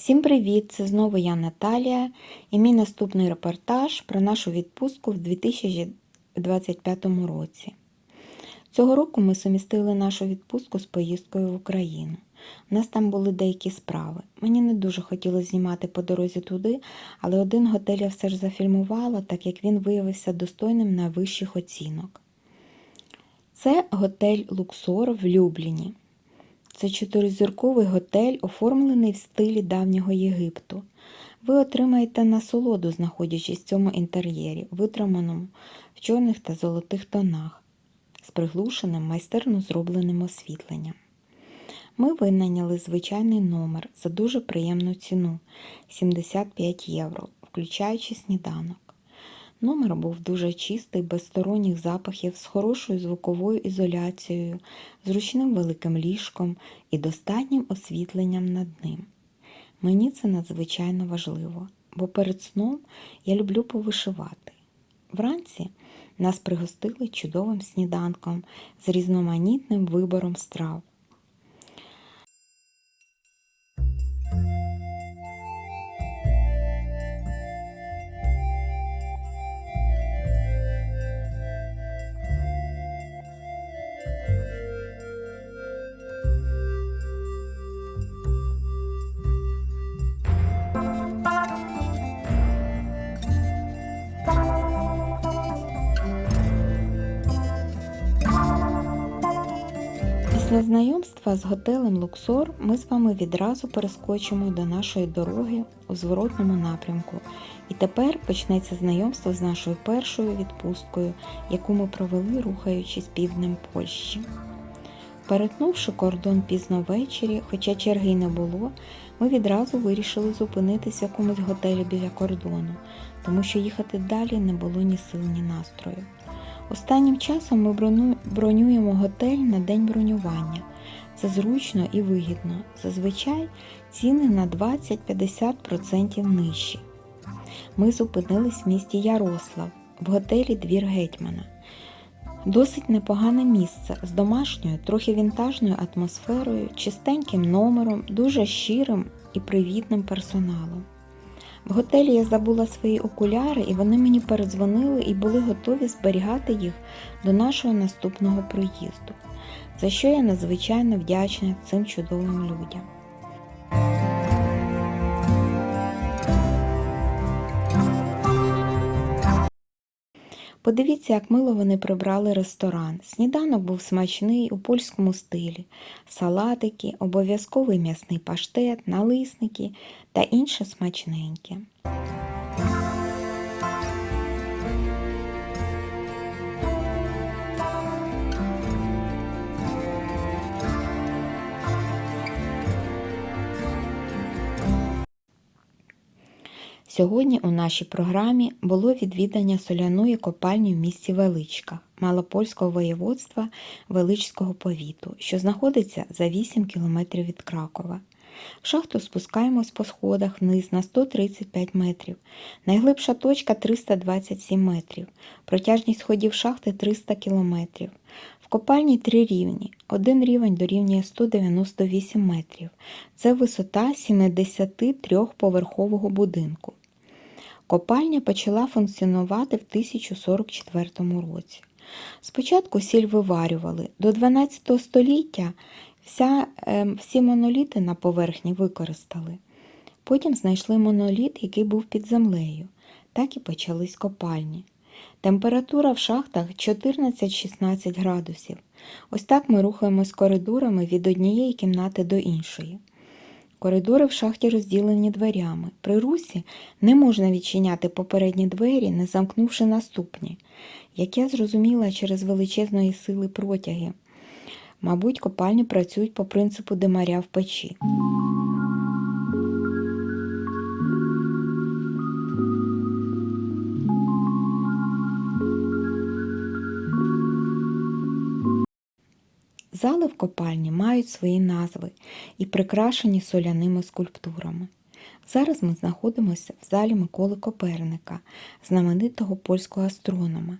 Всім привіт! Це знову я Наталія і мій наступний репортаж про нашу відпустку в 2025 році. Цього року ми сумістили нашу відпустку з поїздкою в Україну. У нас там були деякі справи. Мені не дуже хотілося знімати по дорозі туди, але один готель я все ж зафільмувала, так як він виявився достойним найвищих оцінок. Це готель Луксор в Любліні. Це чотиризірковий готель, оформлений в стилі давнього Єгипту. Ви отримаєте насолоду, знаходячись в цьому інтер'єрі, витриманому в чорних та золотих тонах, з приглушеним майстерно зробленим освітленням. Ми винайняли звичайний номер за дуже приємну ціну 75 євро, включаючи сніданок. Номер був дуже чистий, без сторонніх запахів, з хорошою звуковою ізоляцією, зручним великим ліжком і достатнім освітленням над ним. Мені це надзвичайно важливо, бо перед сном я люблю повишивати. Вранці нас пригостили чудовим сніданком з різноманітним вибором страв. Знайомства з готелем Луксор ми з вами відразу перескочимо до нашої дороги у зворотному напрямку. І тепер почнеться знайомство з нашою першою відпусткою, яку ми провели, рухаючись півднем Польщі. Перетнувши кордон пізно ввечері, хоча черги не було, ми відразу вирішили зупинитись в якомусь готелі біля кордону, тому що їхати далі не було ні сил, ні настрою. Останнім часом ми бронюємо готель на день бронювання. Це зручно і вигідно. Зазвичай ціни на 20-50% нижчі. Ми зупинились в місті Ярослав в готелі Двір Гетьмана. Досить непогане місце з домашньою, трохи вінтажною атмосферою, чистеньким номером, дуже щирим і привітним персоналом. В готелі я забула свої окуляри, і вони мені передзвонили і були готові зберігати їх до нашого наступного проїзду, за що я надзвичайно вдячна цим чудовим людям. Подивіться, як мило вони прибрали ресторан. Сніданок був смачний у польському стилі, салатики, обов'язковий м'ясний паштет, налисники та інше смачненьке. Сьогодні у нашій програмі було відвідання соляної копальні в місті Величка, Малопольського воєводства Величського повіту, що знаходиться за 8 кілометрів від Кракова. В шахту спускаємось по сходах вниз на 135 метрів. Найглибша точка 327 метрів. Протяжність сходів шахти 300 кілометрів. В копальні три рівні. Один рівень дорівнює 198 метрів. Це висота 73-поверхового будинку. Копальня почала функціонувати в 1044 році. Спочатку сіль виварювали. До 12 століття вся, е, всі моноліти на поверхні використали. Потім знайшли моноліт, який був під землею. Так і почались копальні. Температура в шахтах 14-16 градусів. Ось так ми рухаємось коридорами від однієї кімнати до іншої. Коридори в шахті розділені дверями. При русі не можна відчиняти попередні двері, не замкнувши наступні. Як я зрозуміла через величезної сили протяги. Мабуть, копальні працюють по принципу димаря в печі. Зали в копальні мають свої назви і прикрашені соляними скульптурами. Зараз ми знаходимося в залі Миколи Коперника, знаменитого польського астронома.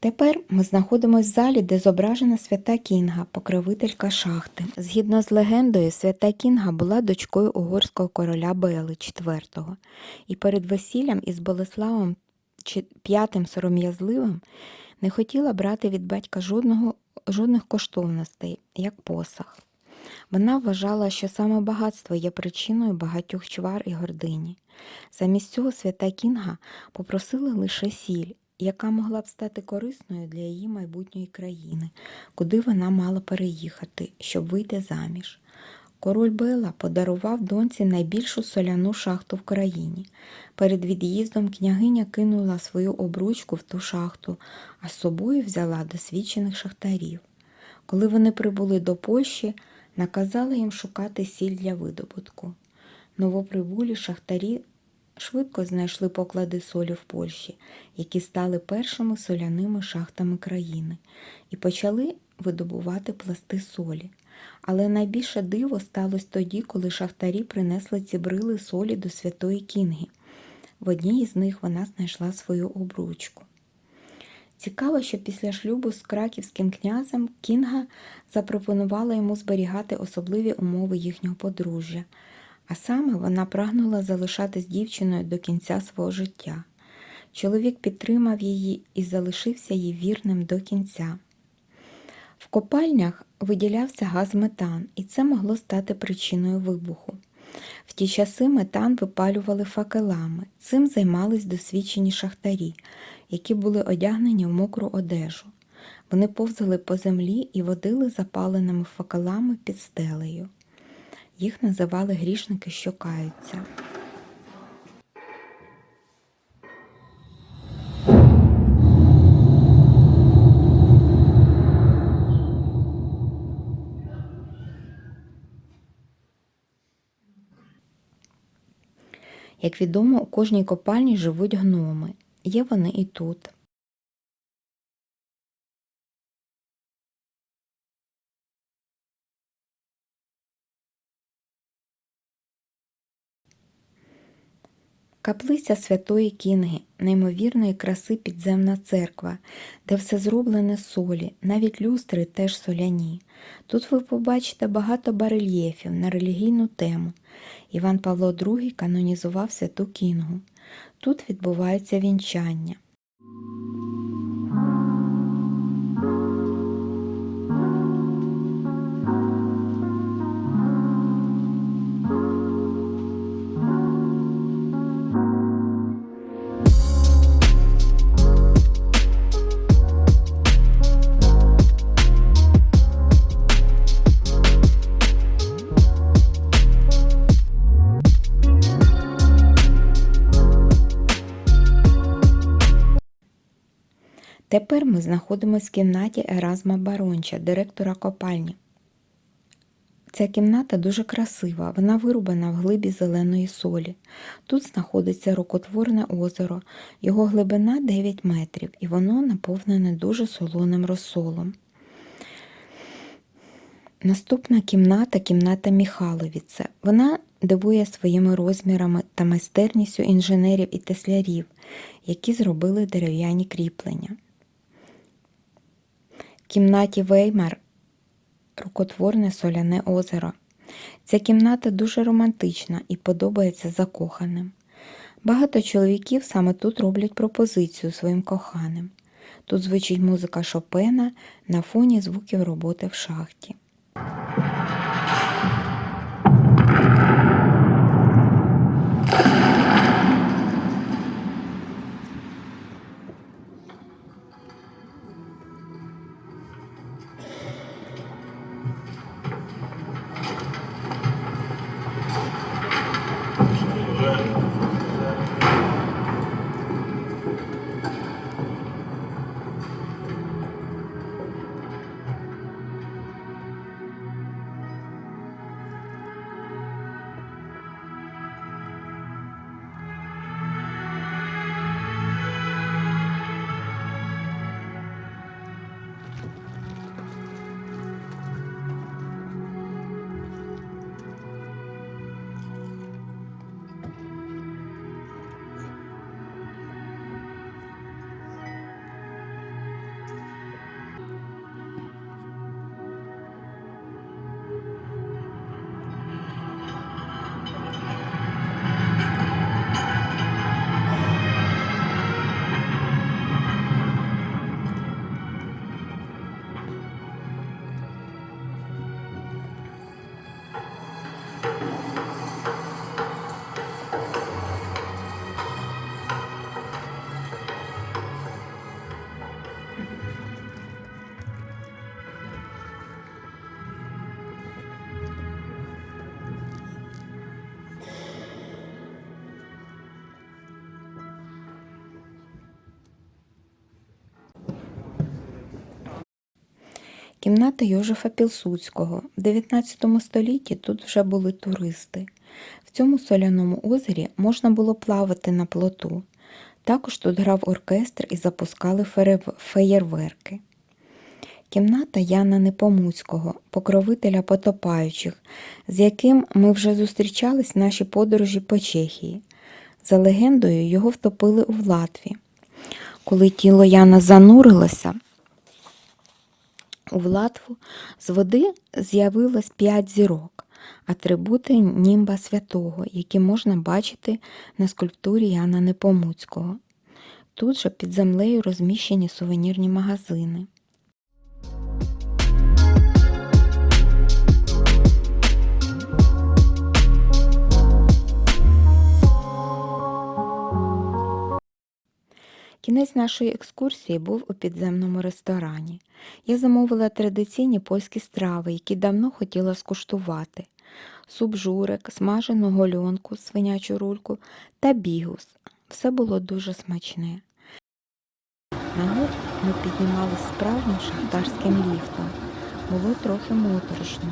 Тепер ми знаходимося в залі, де зображена свята Кінга, покровителька шахти. Згідно з легендою, свята Кінга була дочкою угорського короля Бели IV, і перед весіллям із Болеславом п'ятим сором'язливим не хотіла брати від батька жодного, жодних коштовностей, як посах. Вона вважала, що саме багатство є причиною багатьох чвар і гордині. Замість цього свята Кінга попросила лише сіль, яка могла б стати корисною для її майбутньої країни, куди вона мала переїхати, щоб вийти заміж. Король Бела подарував доньці найбільшу соляну шахту в країні. Перед від'їздом княгиня кинула свою обручку в ту шахту, а з собою взяла досвідчених шахтарів. Коли вони прибули до Польщі, наказала їм шукати сіль для видобутку. Новоприбулі шахтарі швидко знайшли поклади солі в Польщі, які стали першими соляними шахтами країни, і почали видобувати пласти солі. Але найбільше диво сталося тоді, коли шахтарі принесли ці брили солі до святої Кінги. В одній із них вона знайшла свою обручку. Цікаво, що після шлюбу з краківським князем Кінга запропонувала йому зберігати особливі умови їхнього подружжя, а саме вона прагнула залишатись дівчиною до кінця свого життя. Чоловік підтримав її і залишився їй вірним до кінця. В копальнях виділявся газ метан, і це могло стати причиною вибуху. В ті часи метан випалювали факелами. Цим займались досвідчені шахтарі, які були одягнені в мокру одежу. Вони повзали по землі і водили запаленими факелами під стелею. Їх називали грішники, що каються. Як відомо, у кожній копальні живуть гноми. Є вони і тут. Каплиця Святої Кінги, неймовірної краси підземна церква, де все зроблене солі, навіть люстри теж соляні. Тут ви побачите багато барельєфів на релігійну тему. Іван Павло II канонізував святу Кінгу. Тут відбувається вінчання. Тепер ми знаходимося в кімнаті Еразма Баронча, директора копальні. Ця кімната дуже красива, вона вирубана в глибі зеленої солі. Тут знаходиться рукотворне озеро, його глибина 9 метрів, і воно наповнене дуже солоним розсолом. Наступна кімната кімната Міхаловіце. Вона дивує своїми розмірами та майстерністю інженерів і теслярів, які зробили дерев'яні кріплення. Кімнаті Веймар рукотворне соляне озеро. Ця кімната дуже романтична і подобається закоханим. Багато чоловіків саме тут роблять пропозицію своїм коханим. Тут звучить музика Шопена на фоні звуків роботи в шахті. Кімната Йожефа Пілсудського. В 19 столітті тут вже були туристи. В цьому соляному озері можна було плавати на плоту. Також тут грав оркестр і запускали феєрверки. Кімната Яна Непомуцького, покровителя потопаючих, з яким ми вже зустрічались в нашій подорожі по Чехії. За легендою, його втопили у Латві. Коли тіло Яна занурилося, у Влатву з води з'явилось п'ять зірок, атрибути німба святого, які можна бачити на скульптурі Яна Непомуцького. Тут же під землею розміщені сувенірні магазини. Кінець нашої екскурсії був у підземному ресторані. Я замовила традиційні польські страви, які давно хотіла скуштувати: суп журик, смажену гольонку, свинячу рульку та бігус. Все було дуже смачне. Нагору ми піднімалися справжнім шахтарським ліфтом. Було трохи моторошно.